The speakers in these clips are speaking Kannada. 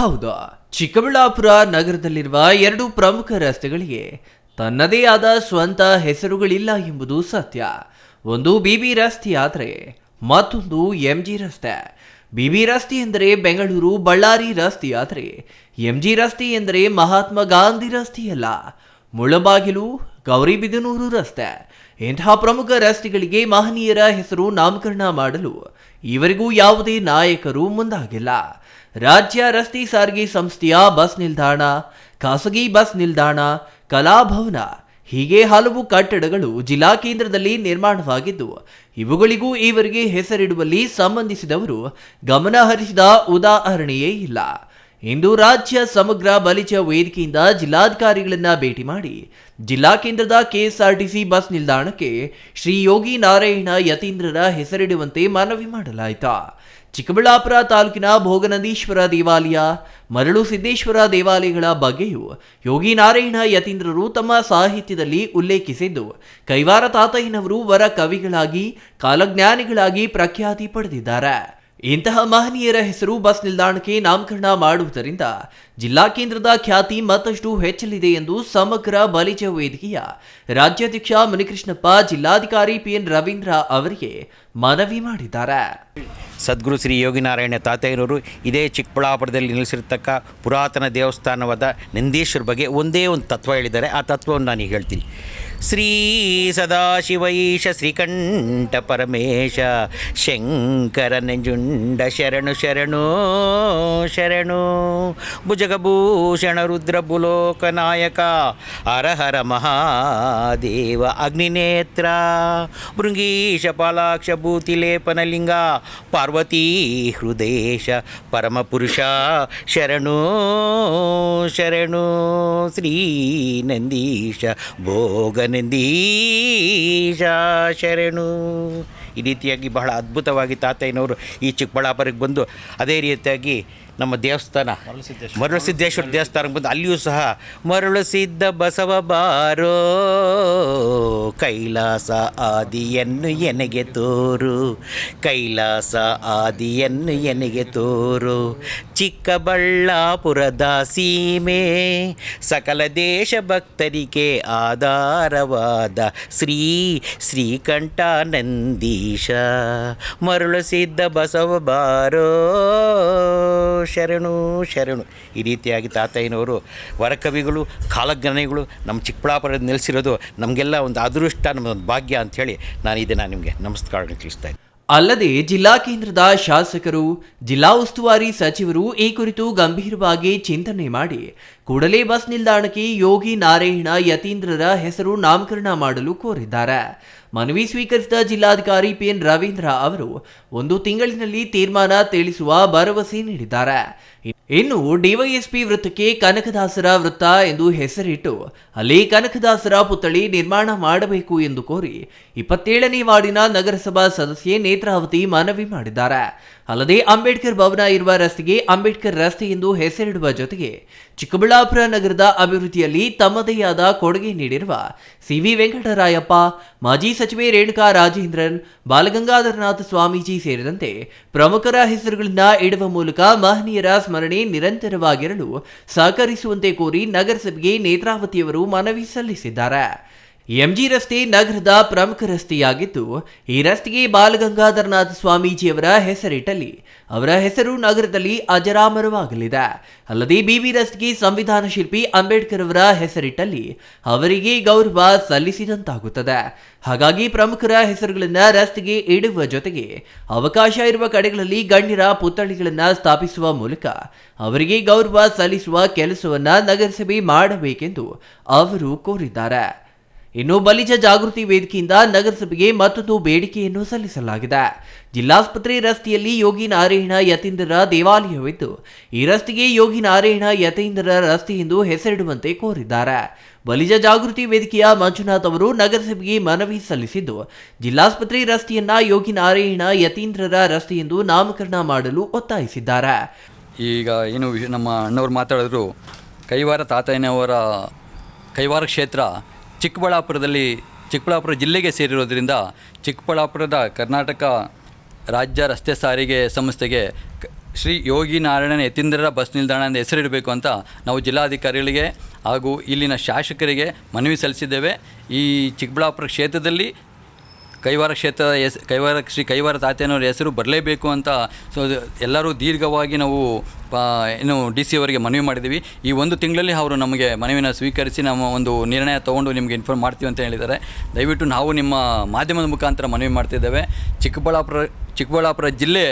ಹೌದು. ಚಿಕ್ಕಬಳ್ಳಾಪುರ ನಗರದಲ್ಲಿರುವ ಎರಡು ಪ್ರಮುಖ ರಸ್ತೆಗಳಿಗೆ ತನ್ನದೇ ಆದ ಸ್ವಂತ ಹೆಸರುಗಳಿಲ್ಲ ಎಂಬುದು ಸತ್ಯ. ಒಂದು ಬಿಬಿ ರಸ್ತೆ ಆದರೆ ಮತ್ತೊಂದು ಎಂಜಿ ರಸ್ತೆ. ಬಿಬಿ ರಸ್ತೆ ಎಂದರೆ ಬೆಂಗಳೂರು ಬಳ್ಳಾರಿ ರಸ್ತೆ ಆದರೆ ಎಂಜಿ ರಸ್ತೆ ಎಂದರೆ ಮಹಾತ್ಮ ಗಾಂಧಿ ರಸ್ತೆಯಲ್ಲ. ಮುಳಬಾಗಿಲು ಗೌರಿಬಿದನೂರು ರಸ್ತೆ. ಇಂತಹ ಪ್ರಮುಖ ರಸ್ತೆಗಳಿಗೆ ಮಹನೀಯರ ಹೆಸರು ನಾಮಕರಣ ಮಾಡಲು ಇವರಿಗೂ ಯಾವುದೇ ನಾಯಕರು ಮುಂದಾಗಿಲ್ಲ. ರಾಜ್ಯ ರಸ್ತೆ ಸಾರಿಗೆ ಸಂಸ್ಥೆಯ ಬಸ್ ನಿಲ್ದಾಣ, ಖಾಸಗಿ ಬಸ್ ನಿಲ್ದಾಣ ಕಲಾಭವನ ಹೀಗೆ ಹಲವು ಕಟ್ಟಡಗಳು ಜಿಲ್ಲಾ ಕೇಂದ್ರದಲ್ಲಿ ನಿರ್ಮಾಣವಾಗಿದ್ದು, ಇವುಗಳಿಗೂ ಈವರೆಗೆ ಹೆಸರಿಡುವಲ್ಲಿ ಸಂಬಂಧಿಸಿದವರು ಗಮನ ಹರಿಸಿದ ಉದಾಹರಣೆಯೇ ಇಲ್ಲ. ಇಂದು ರಾಜ್ಯ ಸಮಗ್ರ ಬಲಿಜ ವೇದಿಕೆಯಿಂದ ಜಿಲ್ಲಾಧಿಕಾರಿಗಳನ್ನ ಭೇಟಿ ಮಾಡಿ ಜಿಲ್ಲಾ ಕೇಂದ್ರದ ಕೆಎಸ್ಆರ್ಟಿಸಿ ಬಸ್ ನಿಲ್ದಾಣಕ್ಕೆ ಶ್ರೀ ಯೋಗಿ ನಾರಾಯಣ ಯತೀಂದ್ರರ ಹೆಸರಿಡುವಂತೆ ಮನವಿ ಮಾಡಲಾಯಿತು. ಚಿಕ್ಕಬಳ್ಳಾಪುರ ತಾಲೂಕಿನ ಭೋಗನಂದೀಶ್ವರ ದೇವಾಲಯ, ಮರಳು ಸಿದ್ದೇಶ್ವರ ದೇವಾಲಯಗಳ ಬಗ್ಗೆಯೂ ಯೋಗಿ ನಾರಾಯಣ ಯತೀಂದ್ರರು ತಮ್ಮ ಸಾಹಿತ್ಯದಲ್ಲಿ ಉಲ್ಲೇಖಿಸಿದ್ದು, ಕೈವಾರ ತಾತಯ್ಯನವರು ವರ ಕವಿಗಳಾಗಿ, ಕಾಲಜ್ಞಾನಿಗಳಾಗಿ ಪ್ರಖ್ಯಾತಿ ಪಡೆದಿದ್ದಾರೆ. ಇಂತಹ ಮಹನೀಯರ ಹೆಸರು ಬಸ್ ನಿಲ್ದಾಣಕ್ಕೆ ನಾಮಕರಣ ಮಾಡುವುದರಿಂದ ಜಿಲ್ಲಾ ಕೇಂದ್ರದ ಖ್ಯಾತಿ ಮತ್ತಷ್ಟು ಹೆಚ್ಚಲಿದೆ ಎಂದು ಸಮಗ್ರ ಬಲಿಜ ವೇದಿಕೆಯ ರಾಜ್ಯಾಧ್ಯಕ್ಷ ಮುನಿಕೃಷ್ಣಪ್ಪ, ಜಿಲ್ಲಾಧಿಕಾರಿ ಪಿಎನ್ ರವೀಂದ್ರ ಅವರಿಗೆ ಮನವಿ ಮಾಡಿದ್ದಾರೆ. ಸದ್ಗುರು ಶ್ರೀ ಯೋಗಿನಾರಾಯಣ ತಾತಯ್ಯನವರು ಇದೇ ಚಿಕ್ಕಬಳ್ಳಾಪುರದಲ್ಲಿ ನಿಲ್ಲಿಸಿರ್ತಕ್ಕ ಪುರಾತನ ದೇವಸ್ಥಾನವಾದ ನಂದೀಶ್ವರ ಬಗ್ಗೆ ಒಂದೇ ಒಂದು ತತ್ವ ಹೇಳಿದ್ದಾರೆ. ಆ ತತ್ವವನ್ನು ನಾನು ಹೇಳ್ತೀನಿ. శ్రీ సదాశివైష శ్రీకంఠ పరమేశ శంకర నిజుండ శరణు శరణు శరణు. భుజగభూషణ రుద్రభులోక నాయక హరహర మహాదేవ అగ్నినేత్ర. భృంగీష పాలాక్ష భూతిలేపనలింగ పార్వతీ హృదేశ పరమపురుష శరణు శరణు. శ్రీ నందీశ భోగ ನಂದೀಶ ಶರಣು. ಈ ರೀತಿಯಾಗಿ ಬಹಳ ಅದ್ಭುತವಾಗಿ ತಾತಯ್ಯನವರು ಈ ಚಿಕ್ಕಬಳ್ಳಾಪುರಕ್ಕೆ ಬಂದು ಅದೇ ರೀತಿಯಾಗಿ ನಮ್ಮ ದೇವಸ್ಥಾನ. ಮರಳು ಸಿದ್ದೇಶ್ವರ ದೇವಸ್ಥಾನಕ್ಕೆ ಬಂದು ಅಲ್ಲಿಯೂ ಸಹ ಮರಳು ಸಿದ್ಧ ಬಸವ ಬಾರೋ ಕೈಲಾಸ ಆದಿಯನ್ನು ಎನಗೆ ತೋರು. ಕೈಲಾಸ ಆದಿಯನ್ನು ಎನಗೆ ತೋರು. ಚಿಕ್ಕಬಳ್ಳಾಪುರದ ಸೀಮೆ ಸಕಲ ದೇಶ ಭಕ್ತರಿಗೆ ಆಧಾರವಾದ ಶ್ರೀ ಶ್ರೀಕಂಠಾನಂದೀಶ. ಮರಳು ಸಿದ್ಧ ಬಸವ ಬಾರೋ ಶರಣು ಶರಣು. ಈ ರೀತಿಯಾಗಿ ತಾತಯ್ಯನವರು ವರಕವಿಗಳು, ಕಾಲಜ್ಞಾನಿಗಳು ನಮ್ಮ ಚಿಕ್ಕಬಳ್ಳಾಪುರದ ನೆಲೆಸಿರೋದು ನಮಗೆಲ್ಲ ಒಂದು ಅದೃಷ್ಟ ನಮ್ಮದೊಂದು ಭಾಗ್ಯ ಅಂಥೇಳಿ ನಾನು ಇದನ್ನು ನಿಮಗೆ ನಮಸ್ಕಾರ ತಿಳಿಸ್ತಾ ಅಲ್ಲದೆ ಜಿಲ್ಲಾ ಕೇಂದ್ರದ ಶಾಸಕರು, ಜಿಲ್ಲಾ ಉಸ್ತುವಾರಿ ಸಚಿವರು ಈ ಕುರಿತು ಗಂಭೀರವಾಗಿ ಚಿಂತನೆ ಮಾಡಿ ಕೂಡಲೇ ಬಸ್ ನಿಲ್ದಾಣಕ್ಕೆ ಯೋಗಿ ನಾರಾಯಣ ಯತೀಂದ್ರರ ಹೆಸರು ನಾಮಕರಣ ಮಾಡಲು ಕೋರಿದ್ದಾರೆ. ಮನವಿ ಸ್ವೀಕರಿಸಿದ ಜಿಲ್ಲಾಧಿಕಾರಿ ಪಿಎನ್ ರವೀಂದ್ರ ಅವರು ಒಂದು ತಿಂಗಳಿನಲ್ಲಿ ತೀರ್ಮಾನ ತಿಳಿಸುವ ಭರವಸೆ ನೀಡಿದ್ದಾರೆ. ಇನ್ನು ಡಿವೈಎಸ್ಪಿ ವೃತ್ತಕ್ಕೆ ಕನಕದಾಸರ ವೃತ್ತ ಎಂದು ಹೆಸರಿಟ್ಟು ಅಲ್ಲಿ ಕನಕದಾಸರ ಪುತ್ಥಳಿ ನಿರ್ಮಾಣ ಮಾಡಬೇಕು ಎಂದು ಕೋರಿ ಇಪ್ಪತ್ತೇಳನೇ ವಾರ್ಡಿನ ನಗರಸಭಾ ಸದಸ್ಯೆ ನೇತ್ರಾವತಿ ಮನವಿ ಮಾಡಿದ್ದಾರೆ. ಅಲ್ಲದೆ ಅಂಬೇಡ್ಕರ್ ಭವನ ಇರುವ ರಸ್ತೆಗೆ ಅಂಬೇಡ್ಕರ್ ರಸ್ತೆ ಎಂದು ಹೆಸರಿಡುವ ಜೊತೆಗೆ ಚಿಕ್ಕಬಳ್ಳಾಪುರ ನಗರದ ಅಭಿವೃದ್ಧಿಯಲ್ಲಿ ತಮ್ಮದೇ ಆದ ಕೊಡುಗೆ ನೀಡಿರುವ ಸಿವಿ ವೆಂಕಟರಾಯಪ್ಪ, ಮಾಜಿ ಸಚಿವೆ ರೇಣುಕಾ ರಾಜೇಂದ್ರನ್, ಬಾಲಗಂಗಾಧರನಾಥ ಸ್ವಾಮೀಜಿ ಸೇರಿದಂತೆ ಪ್ರಮುಖರ ಹೆಸರುಗಳನ್ನು ಇಡುವ ಮೂಲಕ ಮಹನೀಯರ ಸ್ಮರಣೆ ನಿರಂತರವಾಗಿರಲು ಸಹಕರಿಸುವಂತೆ ಕೋರಿ ನಗರಸಭೆಗೆ ನೇತ್ರಾವತಿಯವರು ಮನವಿ ಸಲ್ಲಿಸಿದ್ದಾರೆ. ಎಂಜಿ ರಸ್ತೆ ನಗರದ ಪ್ರಮುಖ ರಸ್ತೆಯಾಗಿದ್ದು, ಈ ರಸ್ತೆಗೆ ಬಾಲಗಂಗಾಧರನಾಥ ಸ್ವಾಮೀಜಿಯವರ ಹೆಸರಿಟ್ಟಲಿ ಅವರ ಹೆಸರು ನಗರದಲ್ಲಿ ಅಜರಾಮರವಾಗಲಿದೆ. ಅಲ್ಲದೆ ಬಿಬಿ ರಸ್ತೆಗೆ ಸಂವಿಧಾನ ಶಿಲ್ಪಿ ಅಂಬೇಡ್ಕರ್ ಅವರ ಹೆಸರಿಟ್ಟಲ್ಲಿ ಅವರಿಗೆ ಗೌರವ ಸಲ್ಲಿಸಿದಂತಾಗುತ್ತದೆ. ಹಾಗಾಗಿ ಪ್ರಮುಖರ ಹೆಸರುಗಳನ್ನ ರಸ್ತೆಗೆ ಇಡುವ ಜೊತೆಗೆ ಅವಕಾಶ ಇರುವ ಕಡೆಗಳಲ್ಲಿ ಗಣ್ಯರ ಪುತ್ಥಳಿಗಳನ್ನ ಸ್ಥಾಪಿಸುವ ಮೂಲಕ ಅವರಿಗೆ ಗೌರವ ಸಲ್ಲಿಸುವ ಕೆಲಸವನ್ನ ನಗರಸಭೆ ಮಾಡಬೇಕೆಂದು ಅವರು ಕೋರಿದ್ದಾರೆ. ಇನ್ನು ಬಲಿಜ ಜಾಗೃತಿ ವೇದಿಕೆಯಿಂದ ನಗರಸಭೆಗೆ ಮತ್ತೊಂದು ಬೇಡಿಕೆಯನ್ನು ಸಲ್ಲಿಸಲಾಗಿದೆ. ಜಿಲ್ಲಾಸ್ಪತ್ರೆ ರಸ್ತೆಯಲ್ಲಿ ಯೋಗಿ ನಾರಾಯಣ ಯತೀಂದ್ರರ ದೇವಾಲಯವಿದ್ದು, ಈ ರಸ್ತೆಗೆ ಯೋಗಿ ನಾರಾಯಣ ಯತೀಂದ್ರರ ರಸ್ತೆ ಎಂದು ಹೆಸರಿಡುವಂತೆ ಕೋರಿದ್ದಾರೆ. ಬಲಿಜ ಜಾಗೃತಿ ವೇದಿಕೆಯ ಮಂಜುನಾಥ್ ಅವರು ನಗರಸಭೆಗೆ ಮನವಿ ಸಲ್ಲಿಸಿದ್ದು, ಜಿಲ್ಲಾಸ್ಪತ್ರೆ ರಸ್ತೆಯನ್ನ ಯೋಗಿ ನಾರಾಯಣ ಯತೀಂದ್ರರ ರಸ್ತೆ ಎಂದು ನಾಮಕರಣ ಮಾಡಲು ಒತ್ತಾಯಿಸಿದ್ದಾರೆ. ಈಗ ಏನು ನಮ್ಮ ಅಣ್ಣವರು ಮಾತಾಡಿದ್ರು, ಕೈವಾರ ತಾತಯ್ಯನವರ ಕೈವಾರ ಕ್ಷೇತ್ರ ಚಿಕ್ಕಬಳ್ಳಾಪುರದಲ್ಲಿ, ಚಿಕ್ಕಬಳ್ಳಾಪುರ ಜಿಲ್ಲೆಗೆ ಸೇರಿರೋದ್ರಿಂದ ಚಿಕ್ಕಬಳ್ಳಾಪುರದ ಕರ್ನಾಟಕ ರಾಜ್ಯ ರಸ್ತೆ ಸಾರಿಗೆ ಸಂಸ್ಥೆಗೆ ಶ್ರೀ ಯೋಗಿ ನಾರಾಯಣ ಯತೀಂದ್ರರ ಬಸ್ ನಿಲ್ದಾಣ ಅಂತ ಹೆಸರಿಡಬೇಕು ಅಂತ ನಾವು ಜಿಲ್ಲಾಧಿಕಾರಿಗಳಿಗೆ ಹಾಗೂ ಇಲ್ಲಿನ ಶಾಸಕರಿಗೆ ಮನವಿ ಸಲ್ಲಿಸಿದ್ದೇವೆ. ಈ ಚಿಕ್ಕಬಳ್ಳಾಪುರ ಕ್ಷೇತ್ರದಲ್ಲಿ ಕೈವಾರ ಕ್ಷೇತ್ರದ ಹೆಸ್, ಕೈವಾರ ಶ್ರೀ ಕೈವಾರ ತಾತೇನವರ ಹೆಸರು ಬರಲೇಬೇಕು ಅಂತ ಸೊ, ಎಲ್ಲರೂ ದೀರ್ಘವಾಗಿ ನಾವು ಏನು ಡಿ ಸಿ ಅವರಿಗೆ ಮನವಿ ಮಾಡಿದ್ದೀವಿ. ಈ ಒಂದು ತಿಂಗಳಲ್ಲಿ ಅವರು ನಮಗೆ ಮನವಿನ ಸ್ವೀಕರಿಸಿ ನಮ್ಮ ಒಂದು ನಿರ್ಣಯ ತೊಗೊಂಡು ನಿಮಗೆ ಇನ್ಫಾರ್ಮ್ ಮಾಡ್ತೀವಿ ಅಂತ ಹೇಳಿದ್ದಾರೆ. ದಯವಿಟ್ಟು ನಾವು ನಿಮ್ಮ ಮಾಧ್ಯಮದ ಮುಖಾಂತರ ಮನವಿ ಮಾಡ್ತಿದ್ದೇವೆ. ಚಿಕ್ಕಬಳ್ಳಾಪುರ ಚಿಕ್ಕಬಳ್ಳಾಪುರ ಜಿಲ್ಲೆ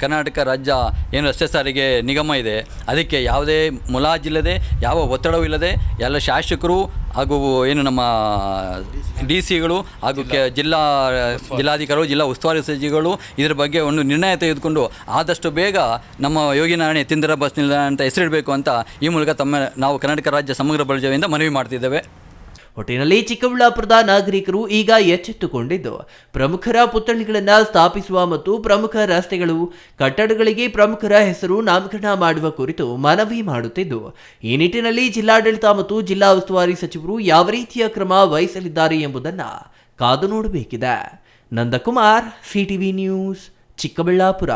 ಕರ್ನಾಟಕ ರಾಜ್ಯ ಏನು ರಸ್ತೆ ಸಾರಿಗೆ ನಿಗಮ ಇದೆ. ಅದಕ್ಕೆ ಯಾವುದೇ ಮುಲಾಜಿಲ್ಲದೆ, ಯಾವ ಒತ್ತಡವೂ ಇಲ್ಲದೆ ಎಲ್ಲ ಶಾಸಕರು ಹಾಗೂ ಏನು ನಮ್ಮ ಡಿ ಸಿಗಳು ಹಾಗೂ ಕೆ ಜಿಲ್ಲಾ ಜಿಲ್ಲಾಧಿಕಾರಿಗಳು ಜಿಲ್ಲಾ ಉಸ್ತುವಾರಿ ಸಚಿವರು ಇದರ ಬಗ್ಗೆ ಒಂದು ನಿರ್ಣಯ ತೆಗೆದುಕೊಂಡು ಆದಷ್ಟು ಬೇಗ ನಮ್ಮ ಯೋಗಿ ನಾರಾಯಣ ಯತೀಂದ್ರ ಬಸ್ ನಿಲ್ದಾಣ ಅಂತ ಹೆಸರಿಡಬೇಕು ಅಂತ ಈ ಮೂಲಕ ತಮ್ಮ ನಾವು ಕರ್ನಾಟಕ ರಾಜ್ಯ ಸಮಗ್ರ ಬಳಜವೆಯಿಂದ ಮನವಿ ಮಾಡ್ತಿದ್ದೇವೆ. ಒಟ್ಟಿನಲ್ಲಿ ಚಿಕ್ಕಬಳ್ಳಾಪುರದ ನಾಗರಿಕರು ಈಗ ಎಚ್ಚೆತ್ತುಕೊಂಡಿದ್ದು, ಪ್ರಮುಖರ ಪುತ್ಥಳಿಗಳನ್ನ ಸ್ಥಾಪಿಸುವ ಮತ್ತು ಪ್ರಮುಖ ರಸ್ತೆಗಳು, ಕಟ್ಟಡಗಳಿಗೆ ಪ್ರಮುಖರ ಹೆಸರು ನಾಮಕರಣ ಮಾಡುವ ಕುರಿತು ಮನವಿ ಮಾಡುತ್ತಿದ್ದು, ಈ ನಿಟ್ಟಿನಲ್ಲಿ ಜಿಲ್ಲಾಡಳಿತ ಮತ್ತು ಜಿಲ್ಲಾ ಉಸ್ತುವಾರಿ ಸಚಿವರು ಯಾವ ರೀತಿಯ ಕ್ರಮ ವಹಿಸಲಿದ್ದಾರೆ ಎಂಬುದನ್ನ ಕಾದು ನೋಡಬೇಕಿದೆ. Nandakumar, CTV news, Chikkaballapur.